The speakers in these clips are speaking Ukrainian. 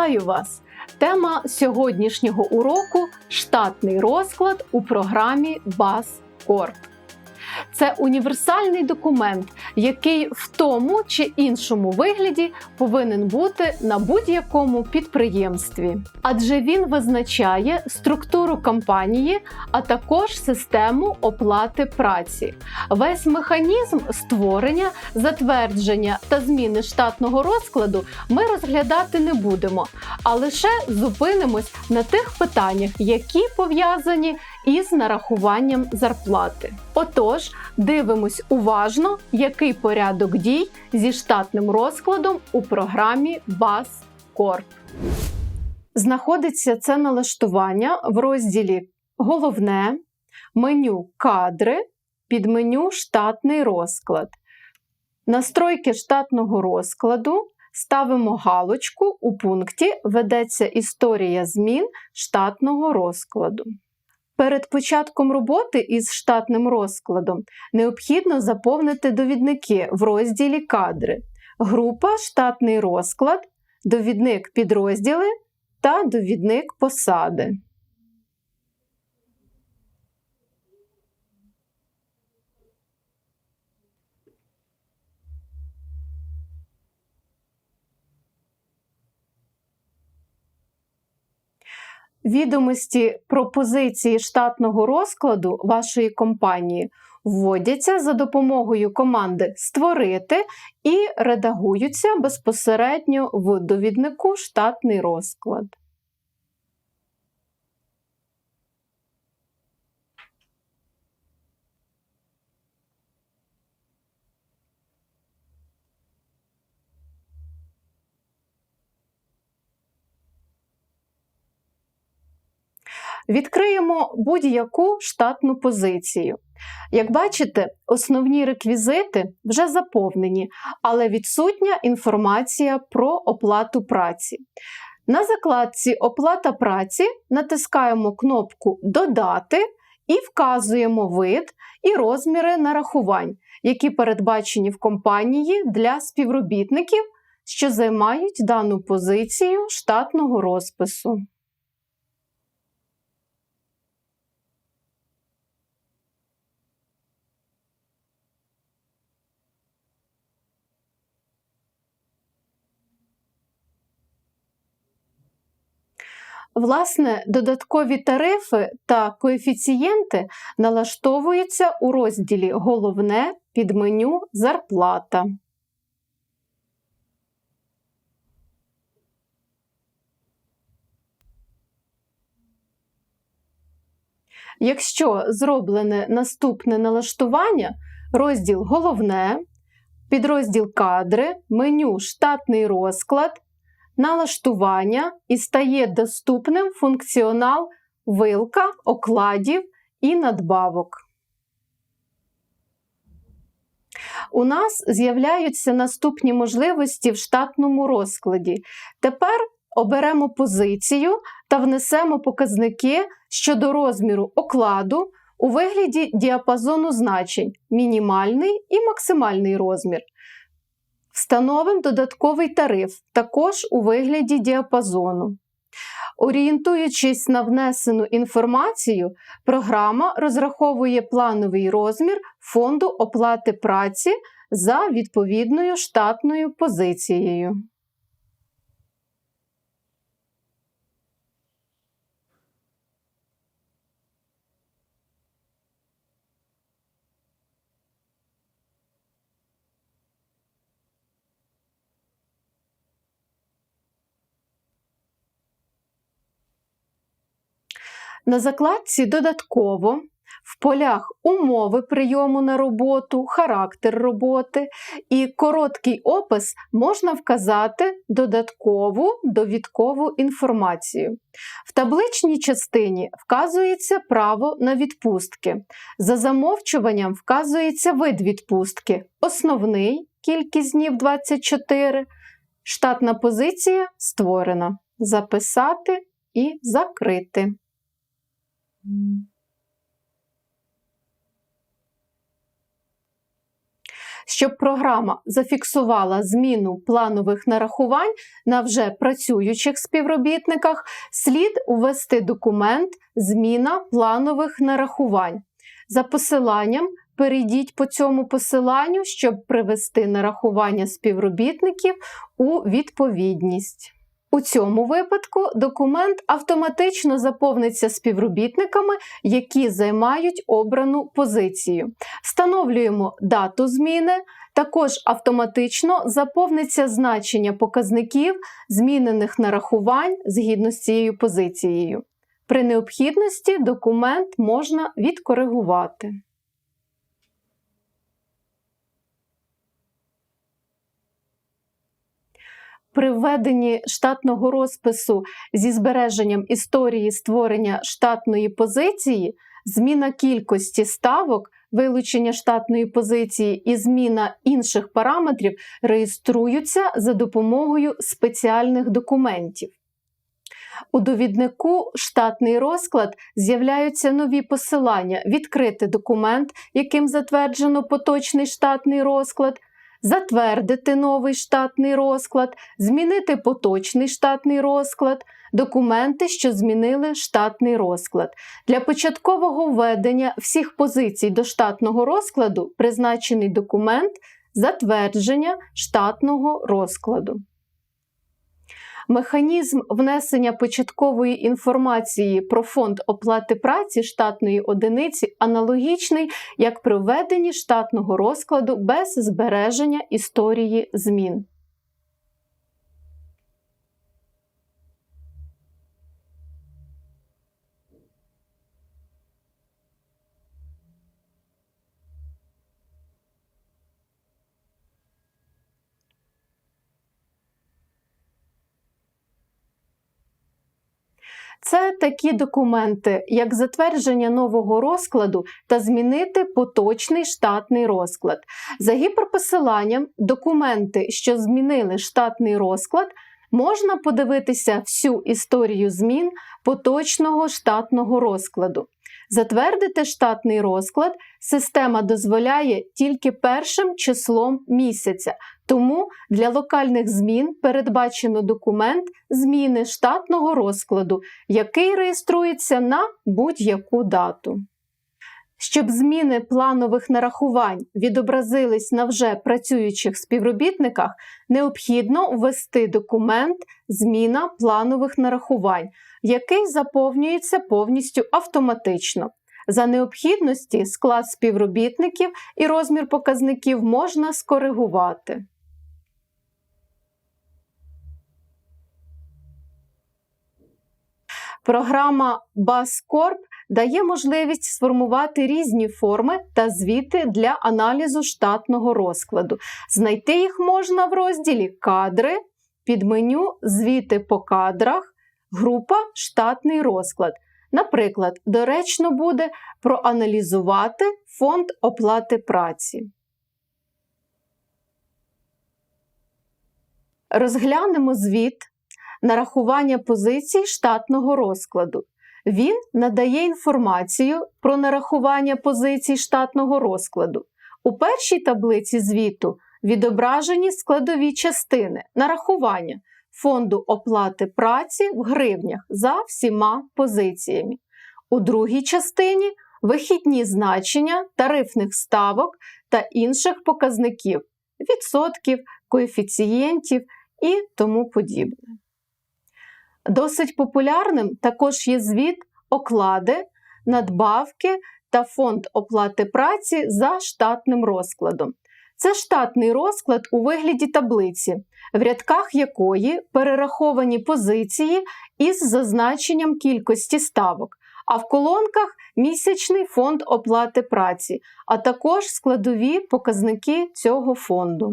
Вітаю вас! Тема сьогоднішнього уроку штатний розклад у програмі Бас Corp. Це універсальний документ, який в тому чи іншому вигляді повинен бути на будь-якому підприємстві, адже він визначає структуру компанії, а також систему оплати праці. Весь механізм створення, затвердження та зміни штатного розкладу ми розглядати не будемо, а лише зупинимось на тих питаннях, які пов'язані із нарахуванням зарплати. Отож, дивимось уважно, який порядок дій зі штатним розкладом у програмі BAS Corp. Знаходиться це налаштування в розділі Головне, меню Кадри, підменю Штатний розклад. Настройки штатного розкладу ставимо галочку у пункті Ведеться історія змін штатного розкладу. Перед початком роботи із штатним розкладом необхідно заповнити довідники в розділі Кадри, група Штатний розклад, довідник підрозділи та довідник посади. Відомості про позиції штатного розкладу вашої компанії вводяться за допомогою команди Створити і редагуються безпосередньо в довіднику Штатний розклад. Відкриємо будь-яку штатну позицію. Як бачите, основні реквізити вже заповнені, але відсутня інформація про оплату праці. На закладці Оплата праці натискаємо кнопку Додати і вказуємо вид і розміри нарахувань, які передбачені в компанії для співробітників, що займають дану позицію штатного розпису. Власне, додаткові тарифи та коефіцієнти налаштовуються у розділі Головне під меню Зарплата. Якщо зроблене наступне налаштування, розділ Головне, підрозділ Кадри, меню Штатний розклад налаштування і стає доступним функціонал вилка, окладів і надбавок. У нас з'являються наступні можливості в штатному розкладі. Тепер оберемо позицію та внесемо показники щодо розміру окладу у вигляді діапазону значень мінімальний і максимальний розмір. Встановимо додатковий тариф, також у вигляді діапазону. Орієнтуючись на внесену інформацію, програма розраховує плановий розмір фонду оплати праці за відповідною штатною позицією. На закладці додатково в полях умови прийому на роботу, характер роботи і короткий опис можна вказати додаткову довідкову інформацію. В табличній частині вказується право на відпустки. За замовчуванням вказується вид відпустки, основний кількість днів 24. Штатна позиція створена. Записати і закрити. Щоб програма зафіксувала зміну планових нарахувань на вже працюючих співробітниках, слід увести документ Зміна планових нарахувань. За посиланням перейдіть по цьому посиланню, щоб привести нарахування співробітників у відповідність. У цьому випадку документ автоматично заповниться співробітниками, які займають обрану позицію. Встановлюємо дату зміни, також автоматично заповниться значення показників змінених нарахувань згідно з цією позицією. При необхідності документ можна відкоригувати. При введенні штатного розпису зі збереженням історії створення штатної позиції, зміна кількості ставок, вилучення штатної позиції і зміна інших параметрів реєструються за допомогою спеціальних документів. У довіднику штатний розклад з'являються нові посилання, відкрити документ, яким затверджено поточний штатний розклад, затвердити новий штатний розклад, змінити поточний штатний розклад, документи, що змінили штатний розклад. Для початкового введення всіх позицій до штатного розкладу призначений документ затвердження штатного розкладу. Механізм внесення початкової інформації про фонд оплати праці штатної одиниці аналогічний як при введенні штатного розкладу без збереження історії змін. Це такі документи, як затвердження нового розкладу та змінити поточний штатний розклад. За гіперпосиланням документи, що змінили штатний розклад, можна подивитися всю історію змін поточного штатного розкладу. Затвердити штатний розклад система дозволяє тільки першим числом місяця, тому для локальних змін передбачено документ зміни штатного розкладу, який реєструється на будь-яку дату. Щоб зміни планових нарахувань відобразились на вже працюючих співробітниках, необхідно ввести документ Зміна планових нарахувань, який заповнюється повністю автоматично. За необхідності склад співробітників і розмір показників можна скоригувати. Програма BASCORP дає можливість сформувати різні форми та звіти для аналізу штатного розкладу. Знайти їх можна в розділі Кадри, під меню Звіти по кадрах, група Штатний розклад. Наприклад, доречно буде проаналізувати фонд оплати праці. Розглянемо звіт нарахування позицій штатного розкладу. Він надає інформацію про нарахування позицій штатного розкладу. У першій таблиці звіту відображені складові частини нарахування фонду оплати праці в гривнях за всіма позиціями. У другій частині вихідні значення тарифних ставок та інших показників, відсотків, коефіцієнтів і тому подібне. Досить популярним також є звіт оклади, надбавки та фонд оплати праці за штатним розкладом. Це штатний розклад у вигляді таблиці, в рядках якої перераховані позиції із зазначенням кількості ставок, а в колонках місячний фонд оплати праці, а також складові показники цього фонду.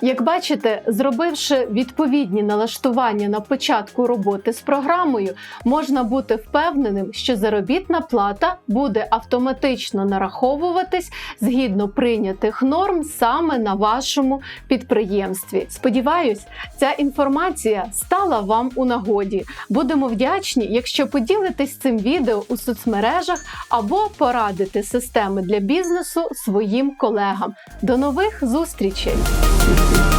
Як бачите, зробивши відповідні налаштування на початку роботи з програмою, можна бути впевненим, що заробітна плата буде автоматично нараховуватись згідно прийнятих норм саме на вашому підприємстві. Сподіваюсь, ця інформація стала вам у нагоді. Будемо вдячні, якщо поділитесь цим відео у соцмережах або порадите системи для бізнесу своїм колегам. До нових зустрічей! Thank you.